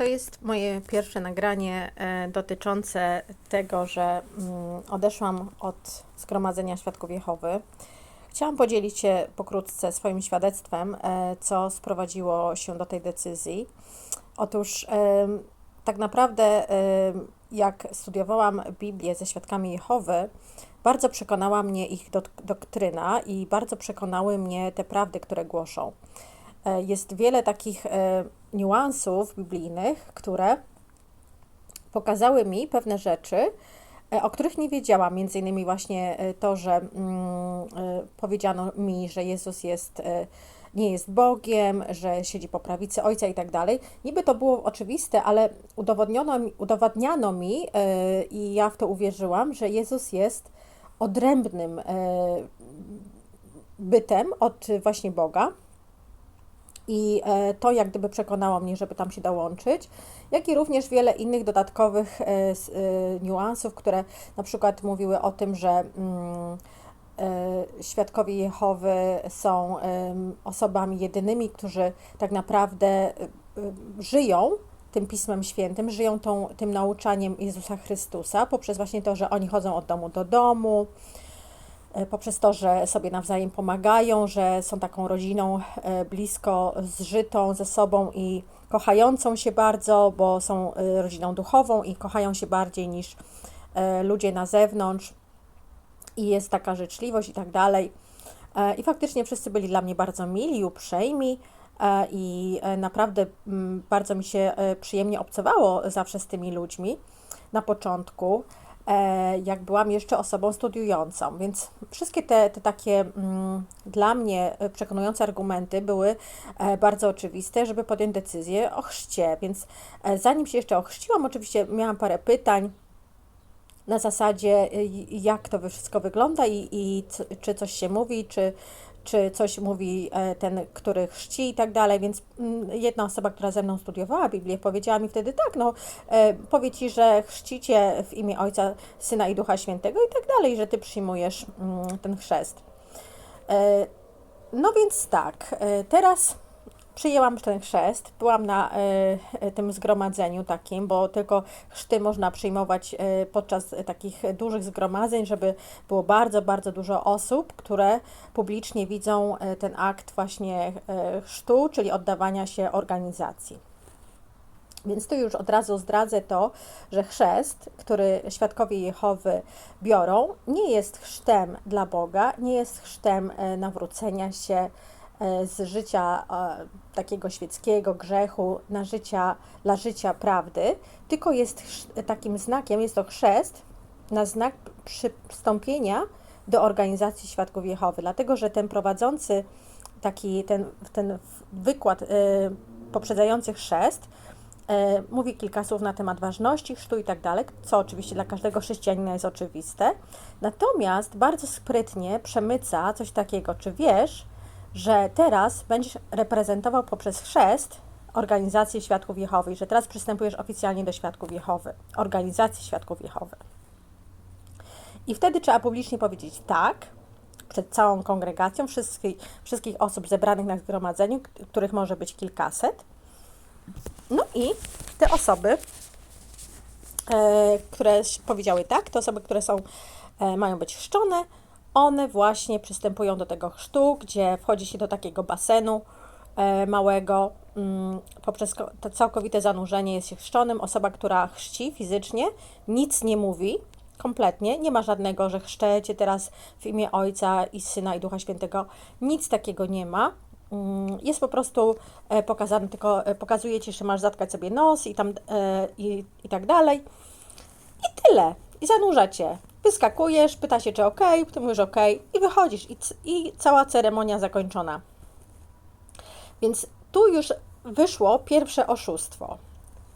To jest moje pierwsze nagranie e, dotyczące tego, że mm, odeszłam od Zgromadzenia Świadków Jehowy. Chciałam podzielić się pokrótce swoim świadectwem, e, co sprowadziło się do tej decyzji. Otóż em, tak naprawdę, jak studiowałam Biblię ze Świadkami Jehowy, bardzo przekonała mnie ich dok- doktryna i bardzo przekonały mnie te prawdy, które głoszą. E, Jest wiele takich e, niuansów biblijnych, które pokazały mi pewne rzeczy, e, o których nie wiedziałam. Między innymi właśnie to, że mm, powiedziano mi, że Jezus jest, nie jest Bogiem, że siedzi po prawicy Ojca i tak dalej. Niby to było oczywiste, ale udowodniono, udowadniano mi i ja w to uwierzyłam, że Jezus jest odrębnym bytem od właśnie Boga. I e, to jak gdyby przekonało mnie, żeby tam się dołączyć, jak i również wiele innych dodatkowych e, e, niuansów, które na przykład mówiły o tym, że mm, świadkowie Jehowy są osobami jedynymi, którzy tak naprawdę żyją tym Pismem Świętym, żyją tą, tym nauczaniem Jezusa Chrystusa poprzez właśnie to, że oni chodzą od domu do domu, poprzez to, że sobie nawzajem pomagają, że są taką rodziną e, blisko zżytą ze sobą i kochającą się bardzo, bo są e, rodziną duchową i kochają się bardziej niż e, ludzie na zewnątrz i jest taka życzliwość i tak dalej. E, I faktycznie wszyscy byli dla mnie bardzo mili, uprzejmi e, i e, naprawdę mm, bardzo mi się e, przyjemnie obcowało zawsze z tymi ludźmi na początku, e, jak byłam jeszcze osobą studiującą. Więc wszystkie te, te takie mm, dla mnie e, przekonujące argumenty były e, bardzo oczywiste, żeby podjąć decyzję o chrzcie. Więc e, zanim się jeszcze ochrzciłam, oczywiście miałam parę pytań na zasadzie, y, jak to wszystko wygląda i, i czy coś się mówi, czy, czy coś mówi e, ten, który chrzci i tak dalej. Więc mm, jedna osoba, która ze mną studiowała Biblię, powiedziała mi wtedy tak, no e, powie ci, że chrzcicie w imię Ojca, Syna i Ducha Świętego i tak dalej, że ty przyjmujesz mm, ten chrzest. E, No więc tak, teraz przyjęłam ten chrzest, byłam na e, tym zgromadzeniu takim, bo tylko chrzty można przyjmować e, podczas takich dużych zgromadzeń, żeby było bardzo, bardzo dużo osób, które publicznie widzą e, ten akt właśnie e, chrztu, czyli oddawania się organizacji. Więc tu już od razu zdradzę to, że chrzest, który świadkowie Jehowy biorą, nie jest chrztem dla Boga, nie jest chrztem e, nawrócenia się e, z życia e, takiego świeckiego grzechu na życia, dla życia prawdy, tylko jest takim znakiem, jest to chrzest na znak przystąpienia do organizacji Świadków Jehowy, dlatego że ten prowadzący taki ten, ten wykład y, poprzedzający chrzest e, mówi kilka słów na temat ważności chrztu i tak dalej, co oczywiście dla każdego chrześcijanina jest oczywiste. Natomiast bardzo sprytnie przemyca coś takiego, czy wiesz, że teraz będziesz reprezentował poprzez chrzest organizację Świadków Jehowy że teraz przystępujesz oficjalnie do Świadków Jehowy, organizacji Świadków Jehowy. I wtedy trzeba publicznie powiedzieć tak, przed całą kongregacją, wszystkich, wszystkich osób zebranych na zgromadzeniu, których może być kilkaset. No i te osoby, e, które powiedziały tak, te osoby, które są, e, mają być chrzczone, one właśnie przystępują do tego chrztu, gdzie wchodzi się do takiego basenu e, małego. Mm, poprzez to całkowite zanurzenie jest się chrzczonym. Osoba, która chrzci fizycznie, nic nie mówi, kompletnie. Nie ma żadnego, że chrzczę Cię teraz w imię Ojca i Syna i Ducha Świętego. Nic takiego nie ma. Mm, Jest po prostu e, pokazane, tylko e, pokazuje Ci, że masz zatkać sobie nos i, tam, i, i tak dalej. I tyle. I zanurza cię. Wyskakujesz, pyta się, czy ok, ty mówisz ok i wychodzisz. I, I cała ceremonia zakończona. Więc tu już wyszło pierwsze oszustwo.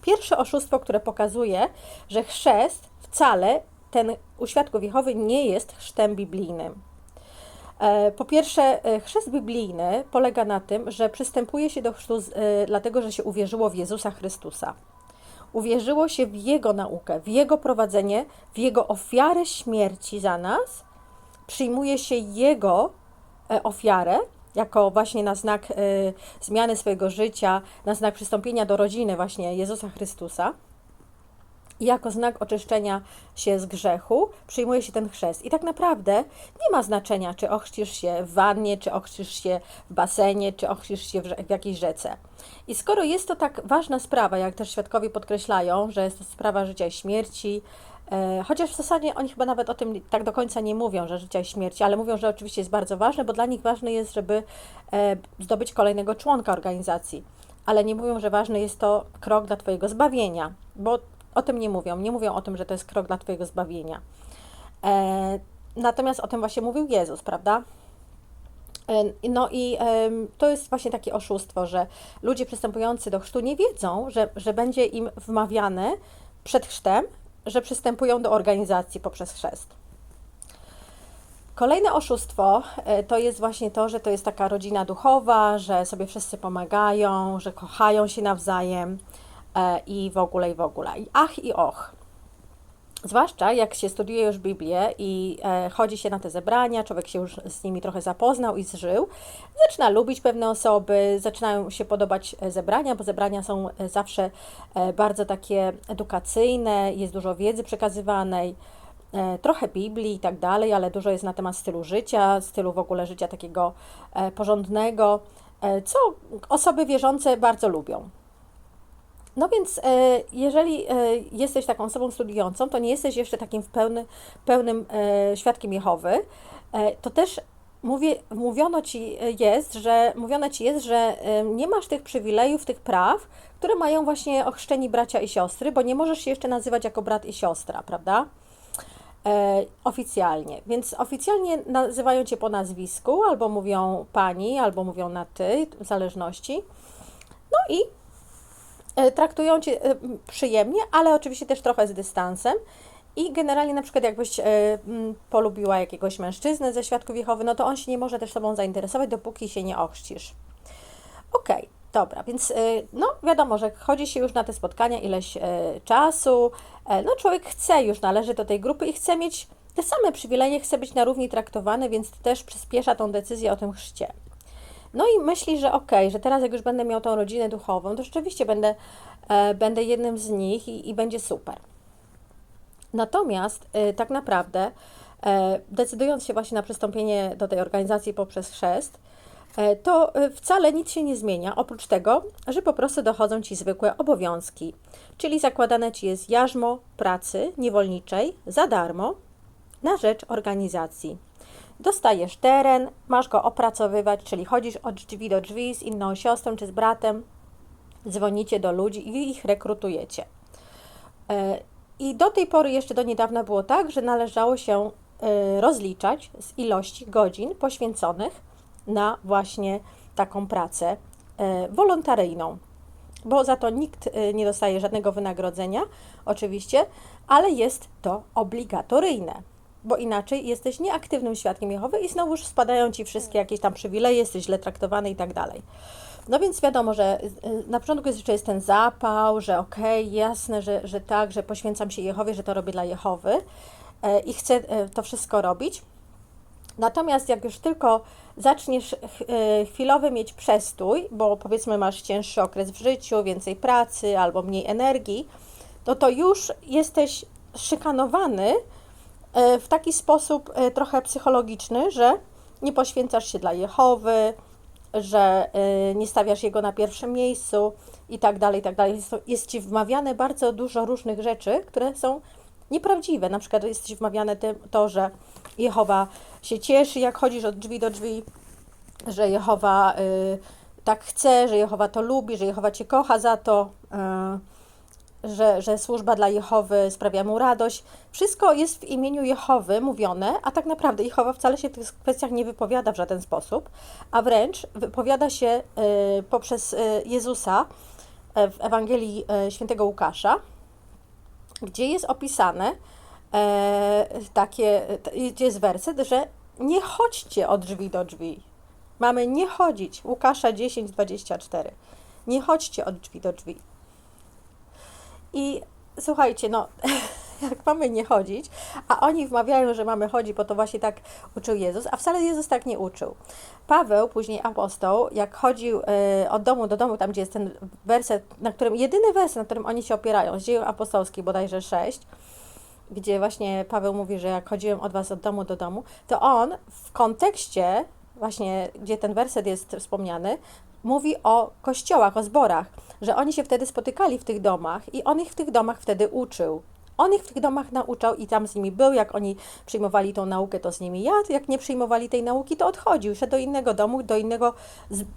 Pierwsze oszustwo, które pokazuje, że chrzest wcale ten u świadków Jehowy nie jest chrztem biblijnym. E, Po pierwsze, e, chrzest biblijny polega na tym, że przystępuje się do chrztu e, dlatego, że się uwierzyło w Jezusa Chrystusa. Uwierzyło się w Jego naukę, w Jego prowadzenie, w Jego ofiarę śmierci za nas. Przyjmuje się Jego e, ofiarę jako właśnie na znak y, zmiany swojego życia, na znak przystąpienia do rodziny właśnie Jezusa Chrystusa. Jako znak oczyszczenia się z grzechu przyjmuje się ten chrzest. I tak naprawdę nie ma znaczenia, czy ochrzcisz się w wannie, czy ochrzcisz się w basenie, czy ochrzcisz się w, w jakiejś rzece. I skoro jest to tak ważna sprawa, jak też świadkowie podkreślają, że jest to sprawa życia i śmierci, e, chociaż w zasadzie oni chyba nawet o tym tak do końca nie mówią, że życia i śmierci, ale mówią, że oczywiście jest bardzo ważne, bo dla nich ważne jest, żeby e, zdobyć kolejnego członka organizacji. Ale nie mówią, że ważny jest to krok dla Twojego zbawienia, bo o tym nie mówią. Nie mówią o tym, że to jest krok dla Twojego zbawienia. E, natomiast o tym właśnie mówił Jezus, prawda? E, no i to jest właśnie takie oszustwo, że ludzie przystępujący do chrztu nie wiedzą, że, że będzie im wmawiane przed chrztem, że przystępują do organizacji poprzez chrzest. Kolejne oszustwo e, to jest właśnie to, że to jest taka rodzina duchowa, że sobie wszyscy pomagają, że kochają się nawzajem i w ogóle, i w ogóle. I ach i och. Zwłaszcza jak się studiuje już Biblię i e, chodzi się na te zebrania, człowiek się już z nimi trochę zapoznał i zżył, zaczyna lubić pewne osoby, zaczynają się podobać e, zebrania, bo zebrania są e, zawsze e, bardzo takie edukacyjne, jest dużo wiedzy przekazywanej, e, trochę Biblii i tak dalej, ale dużo jest na temat stylu życia, stylu w ogóle życia takiego e, porządnego, e, co osoby wierzące bardzo lubią. No więc, e, jeżeli e, jesteś taką osobą studiującą, to nie jesteś jeszcze takim pełny, pełnym e, świadkiem Jehowy, to też mówię, mówiono ci jest, że mówione ci jest, że nie masz tych przywilejów, tych praw, które mają właśnie ochrzczeni bracia i siostry, bo nie możesz się jeszcze nazywać jako brat i siostra, prawda? Oficjalnie. Więc oficjalnie nazywają cię po nazwisku, albo mówią pani, albo mówią na ty, w zależności. No i traktują cię e, przyjemnie, ale oczywiście też trochę z dystansem. I generalnie na przykład jakbyś e, polubiła jakiegoś mężczyznę ze Świadków Jehowy, no to on się nie może też tobą zainteresować, dopóki się nie ochrzcisz. Okej, dobra, więc e, no wiadomo, że chodzi się już na te spotkania ileś e, czasu, e, no człowiek chce już, należy do tej grupy i chce mieć te same przywileje, chce być na równi traktowany, więc też przyspiesza tą decyzję o tym chrzcie. No i myśli, że okej, że teraz jak już będę miał tą rodzinę duchową, to rzeczywiście będę, e, będę jednym z nich i, i będzie super. Natomiast e, tak naprawdę, e, decydując się właśnie na przystąpienie do tej organizacji poprzez chrzest, e, to e, wcale nic się nie zmienia, oprócz tego, że po prostu dochodzą Ci zwykłe obowiązki, czyli zakładane Ci jest jarzmo pracy niewolniczej za darmo na rzecz organizacji. Dostajesz teren, masz go opracowywać, czyli chodzisz od drzwi do drzwi z inną siostrą czy z bratem, dzwonicie do ludzi i ich rekrutujecie. E, I do tej pory, jeszcze do niedawna było tak, że należało się e, rozliczać z ilości godzin poświęconych na właśnie taką pracę e, wolontaryjną, bo za to nikt nie dostaje żadnego wynagrodzenia, oczywiście, ale jest to obligatoryjne, bo inaczej jesteś nieaktywnym świadkiem Jehowy i znowuż spadają ci wszystkie jakieś tam przywileje, jesteś źle traktowany i tak dalej. No więc wiadomo, że y, na początku jest, jeszcze jest ten zapał, że okej, jasne, że, że tak, że poświęcam się Jehowie, że to robię dla Jehowy e, i chcę e, to wszystko robić. Natomiast jak już tylko zaczniesz e, chwilowy mieć przestój, bo powiedzmy masz cięższy okres w życiu, więcej pracy albo mniej energii, no to już jesteś szykanowany w taki sposób e, trochę psychologiczny, że nie poświęcasz się dla Jehowy, że e, nie stawiasz Jego na pierwszym miejscu i tak dalej, i tak dalej. Jest, Ci wmawiane bardzo dużo różnych rzeczy, które są nieprawdziwe. Na przykład jest Ci wmawiane to, że Jehowa się cieszy, jak chodzisz od drzwi do drzwi, że Jehowa y, tak chce, że Jehowa to lubi, że Jehowa Cię kocha za to, że, że służba dla Jehowy sprawia mu radość. Wszystko jest w imieniu Jehowy mówione, a tak naprawdę Jehowa wcale się w tych kwestiach nie wypowiada w żaden sposób, a wręcz wypowiada się y, poprzez y, Jezusa y, w Ewangelii świętego Łukasza, gdzie jest opisane e, takie, gdzie jest werset, że nie chodźcie od drzwi do drzwi. Mamy nie chodzić. Łukasza 10, 24. Nie chodźcie od drzwi do drzwi. I słuchajcie, no, jak mamy nie chodzić, a oni wmawiają, że mamy chodzić, bo to właśnie tak uczył Jezus, a wcale Jezus tak nie uczył. Paweł, później apostoł, jak chodził e, od domu do domu, tam gdzie jest ten werset, na którym, jedyny werset, na którym oni się opierają, z dziejów apostolskich bodajże 6, gdzie właśnie Paweł mówi, że jak chodziłem od was od domu do domu, to on w kontekście, właśnie gdzie ten werset jest wspomniany, mówi o kościołach, o zborach, że oni się wtedy spotykali w tych domach i on ich w tych domach wtedy uczył. On ich w tych domach nauczał i tam z nimi był. Jak oni przyjmowali tą naukę, to z nimi jadł. Jak nie przyjmowali tej nauki, to odchodził. Szedł do innego domu, do innego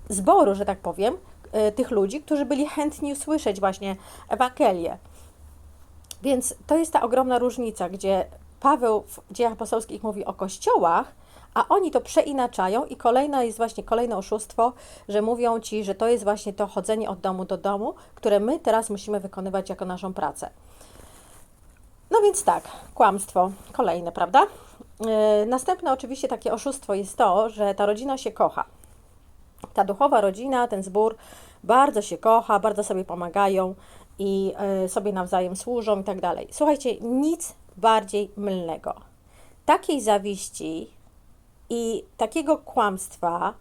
zboru, że tak powiem, y, tych ludzi, którzy byli chętni usłyszeć właśnie Ewangelię. Więc to jest ta ogromna różnica, gdzie Paweł w dziejach apostolskich mówi o kościołach, a oni to przeinaczają i kolejna jest właśnie kolejne oszustwo, że mówią ci, że to jest właśnie to chodzenie od domu do domu, które my teraz musimy wykonywać jako naszą pracę. No więc tak, kłamstwo kolejne, prawda? Yy, Następne oczywiście takie oszustwo jest to, że ta rodzina się kocha. Ta duchowa rodzina, ten zbór bardzo się kocha, bardzo sobie pomagają i y, sobie nawzajem służą i tak dalej. Słuchajcie, nic bardziej mylnego. Takiej zawiści i takiego kłamstwa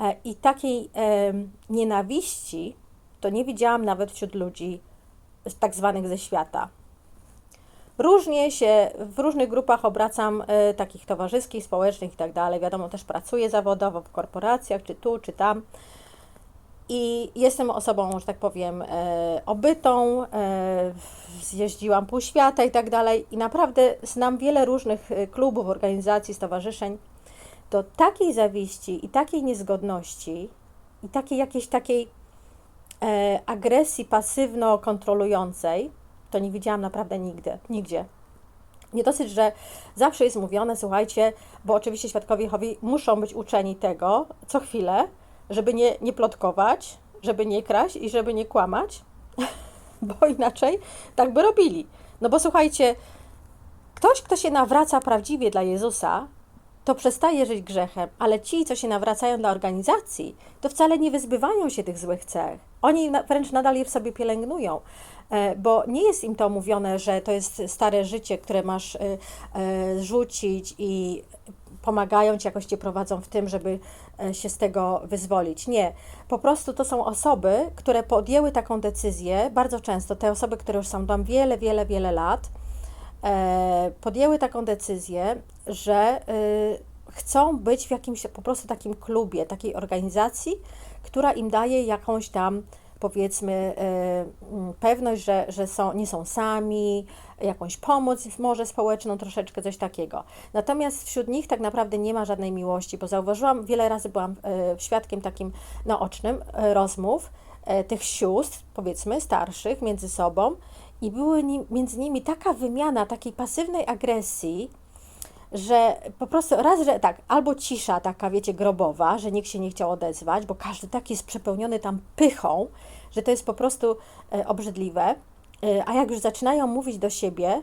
e, i takiej em, nienawiści to nie widziałam nawet wśród ludzi tak zwanych ze świata. Różnie się w różnych grupach obracam, e, takich towarzyskich, społecznych i tak dalej. Wiadomo, też pracuję zawodowo w korporacjach, czy tu, czy tam. I jestem osobą, że tak powiem, e, obytą, e, zjeździłam pół świata i tak dalej. I naprawdę znam wiele różnych e, klubów, organizacji, stowarzyszeń. Do takiej zawiści i takiej niezgodności i takiej jakiejś takiej e, agresji pasywno-kontrolującej, to nie widziałam naprawdę nigdy, nigdzie. Nie dosyć, że zawsze jest mówione, słuchajcie, bo oczywiście świadkowie Jehowi muszą być uczeni tego co chwilę, żeby nie, nie plotkować, żeby nie kraść i żeby nie kłamać, bo inaczej tak by robili. No bo słuchajcie, ktoś, kto się nawraca prawdziwie dla Jezusa, to przestaje żyć grzechem, ale ci, co się nawracają dla organizacji, to wcale nie wyzbywają się tych złych cech. Oni wręcz nadal je w sobie pielęgnują, e, bo nie jest im to mówione, że to jest stare życie, które masz e, e, rzucić i pomagają ci, jakoś cię prowadzą w tym, żeby się z tego wyzwolić. Nie. Po prostu to są osoby, które podjęły taką decyzję, bardzo często te osoby, które już są tam wiele, wiele, wiele lat, podjęły taką decyzję, że y, chcą być w jakimś po prostu takim klubie, takiej organizacji, która im daje jakąś tam powiedzmy mm, pewność, że, że są, nie są sami, jakąś pomoc może społeczną, troszeczkę coś takiego. Natomiast wśród nich tak naprawdę nie ma żadnej miłości, bo zauważyłam, wiele razy byłam świadkiem takim naocznym rozmów tych sióstr, powiedzmy starszych między sobą i były nim, między nimi taka wymiana takiej pasywnej agresji, że po prostu raz, że tak, albo cisza taka, wiecie, grobowa, że nikt się nie chciał odezwać, bo każdy taki jest przepełniony tam pychą, że to jest po prostu e, obrzydliwe. E, a jak już zaczynają mówić do siebie,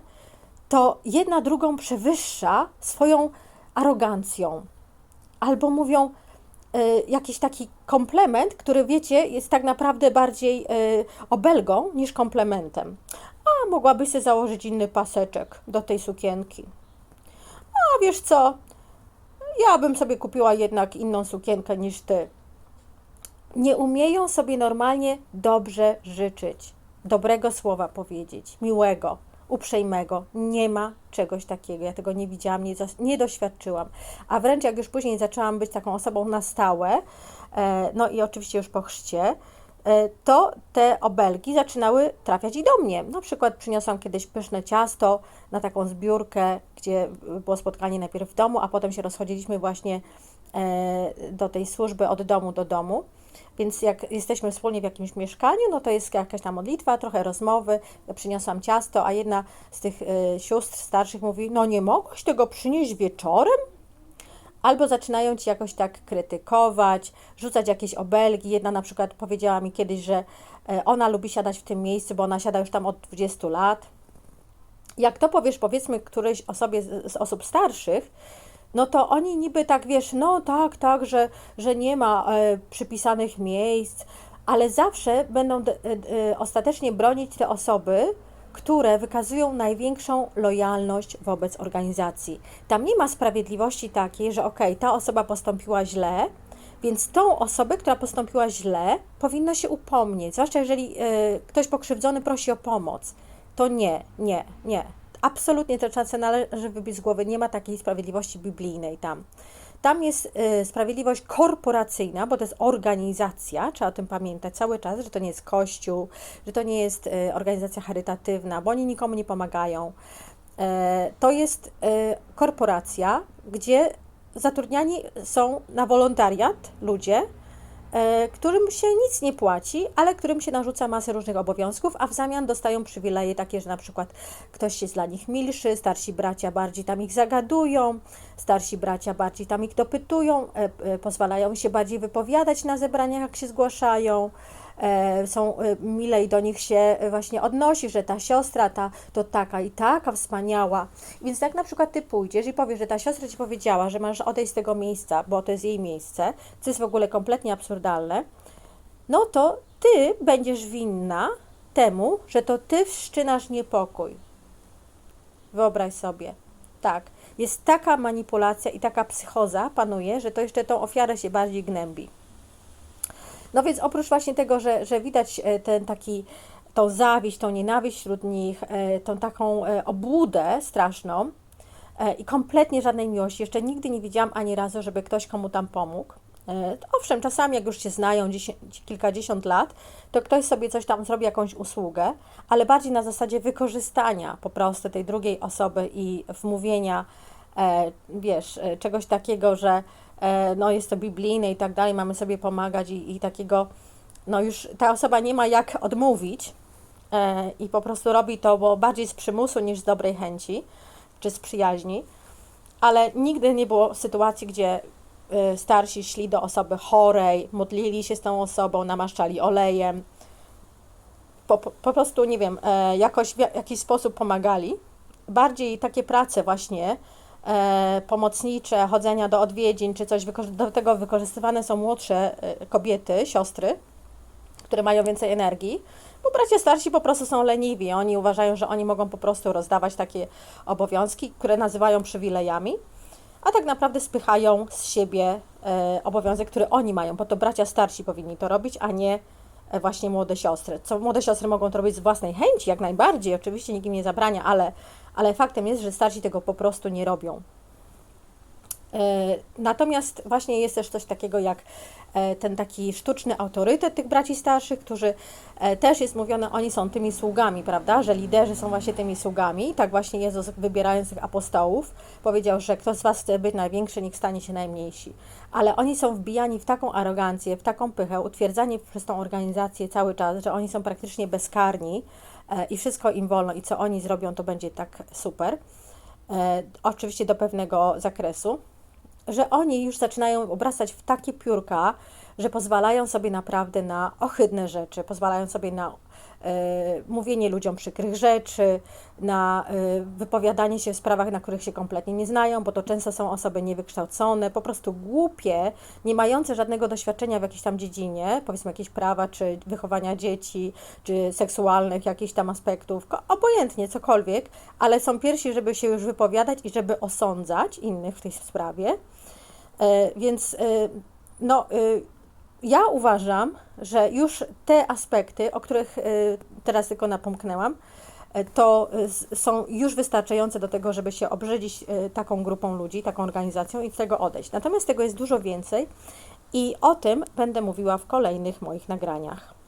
to jedna drugą przewyższa swoją arogancją. Albo mówią jakiś taki komplement, który wiecie, jest tak naprawdę bardziej e, obelgą niż komplementem. A mogłabyś sobie założyć inny paseczek do tej sukienki. A wiesz co? Ja bym sobie kupiła jednak inną sukienkę niż ty. Nie umieją sobie normalnie dobrze życzyć, dobrego słowa powiedzieć, miłego, uprzejmego. Nie ma czegoś takiego. Ja tego nie widziałam, nie, nie doświadczyłam. A wręcz jak już później zaczęłam być taką osobą na stałe, e, no i oczywiście już po chrzcie, e, to te obelgi zaczynały trafiać i do mnie. Na przykład przyniosłam kiedyś pyszne ciasto na taką zbiórkę, gdzie było spotkanie najpierw w domu, a potem się rozchodziliśmy właśnie e, do tej służby od domu do domu. Więc jak jesteśmy wspólnie w jakimś mieszkaniu, no to jest jakaś tam modlitwa, trochę rozmowy. Ja przyniosłam ciasto, a jedna z tych e, sióstr starszych mówi: No nie mogłaś tego przynieść wieczorem? Albo zaczynają ci jakoś tak krytykować, rzucać jakieś obelgi. Jedna na przykład powiedziała mi kiedyś, że e, ona lubi siadać w tym miejscu, bo ona siada już tam od 20 lat. Jak to powiesz, powiedzmy, którejś osobie z, z osób starszych, no to oni niby tak, wiesz, no tak, tak, że, że nie ma e, przypisanych miejsc, ale zawsze będą d, e, ostatecznie bronić te osoby, które wykazują największą lojalność wobec organizacji. Tam nie ma sprawiedliwości takiej, że okej, ta osoba postąpiła źle, więc tą osobę, która postąpiła źle, powinno się upomnieć. Zwłaszcza jeżeli y, ktoś pokrzywdzony prosi o pomoc. To nie, nie, nie. Absolutnie te czasy należy wybić z głowy. Nie ma takiej sprawiedliwości biblijnej tam. Tam jest y, sprawiedliwość korporacyjna, bo to jest organizacja, trzeba o tym pamiętać cały czas, że to nie jest kościół, że to nie jest y, organizacja charytatywna, bo oni nikomu nie pomagają. E, to jest y, korporacja, gdzie zatrudniani są na wolontariat ludzie, którym się nic nie płaci, ale którym się narzuca masę różnych obowiązków, a w zamian dostają przywileje takie, że na przykład ktoś jest dla nich milszy, starsi bracia bardziej tam ich zagadują, starsi bracia bardziej tam ich dopytują, e, e, pozwalają się bardziej wypowiadać na zebraniach, jak się zgłaszają. E, są e, milej do nich się e, właśnie odnosi, że ta siostra ta to taka i taka wspaniała. Więc jak na przykład ty pójdziesz i powiesz, że ta siostra ci powiedziała, że masz odejść z tego miejsca, bo to jest jej miejsce, co jest w ogóle kompletnie absurdalne, no to ty będziesz winna temu, że to ty wszczynasz niepokój. Wyobraź sobie. Tak. Jest taka manipulacja i taka psychoza panuje, że to jeszcze tą ofiarę się bardziej gnębi. No więc oprócz właśnie tego, że, że widać e, ten taki, tą zawiść, tą nienawiść wśród nich, e, tą taką e, obłudę straszną i kompletnie żadnej miłości. Jeszcze nigdy nie widziałam ani razu, żeby ktoś komu tam pomógł. Owszem, czasami jak już się znają dziesięć, kilkadziesiąt lat, to ktoś sobie coś tam zrobi, jakąś usługę, ale bardziej na zasadzie wykorzystania po prostu tej drugiej osoby i wmówienia, wiesz, czegoś takiego, że E, no jest to biblijne i tak dalej, mamy sobie pomagać i, i takiego, no już ta osoba nie ma jak odmówić e, i po prostu robi to, bo bardziej z przymusu niż z dobrej chęci, czy z przyjaźni, ale nigdy nie było sytuacji, gdzie e, starsi szli do osoby chorej, modlili się z tą osobą, namaszczali olejem, po, po prostu, nie wiem, jakoś w jakiś sposób pomagali. Bardziej takie prace właśnie, e, pomocnicze, chodzenia do odwiedzin czy coś, do tego wykorzystywane są młodsze e, kobiety, siostry, które mają więcej energii, bo bracia starsi po prostu są leniwi. Oni uważają, że oni mogą po prostu rozdawać takie obowiązki, które nazywają przywilejami, a tak naprawdę spychają z siebie e, obowiązek, który oni mają, bo to bracia starsi powinni to robić, a nie e, właśnie młode siostry. Co młode siostry mogą to robić z własnej chęci, jak najbardziej, oczywiście nikt im nie zabrania, ale ale faktem jest, że starsi tego po prostu nie robią. E, natomiast właśnie jest też coś takiego jak e, ten taki sztuczny autorytet tych braci starszych, którzy e, też jest mówione, oni są tymi sługami, prawda, że liderzy są właśnie tymi sługami. Tak właśnie Jezus wybierając tych apostołów powiedział, że kto z Was chce być największy, niech stanie się najmniejsi. Ale oni są wbijani w taką arogancję, w taką pychę, utwierdzani przez tą organizację cały czas, że oni są praktycznie bezkarni, i wszystko im wolno i co oni zrobią, to będzie tak super. Oczywiście do pewnego zakresu, że oni już zaczynają obracać w takie piórka, że pozwalają sobie naprawdę na ohydne rzeczy, pozwalają sobie na mówienie ludziom przykrych rzeczy, na e, wypowiadanie się w sprawach, na których się kompletnie nie znają, bo to często są osoby niewykształcone, po prostu głupie, nie mające żadnego doświadczenia w jakiejś tam dziedzinie, powiedzmy jakieś prawa, czy wychowania dzieci, czy seksualnych jakichś tam aspektów, obojętnie, cokolwiek, ale są pierwsi, żeby się już wypowiadać i żeby osądzać innych w tej sprawie. E, więc no, ja uważam, że już te aspekty, o których y, teraz tylko napomknęłam, y, to y, są już wystarczające do tego, żeby się obrzydzić taką grupą ludzi, taką organizacją i z tego odejść. Natomiast tego jest dużo więcej i o tym będę mówiła w kolejnych moich nagraniach.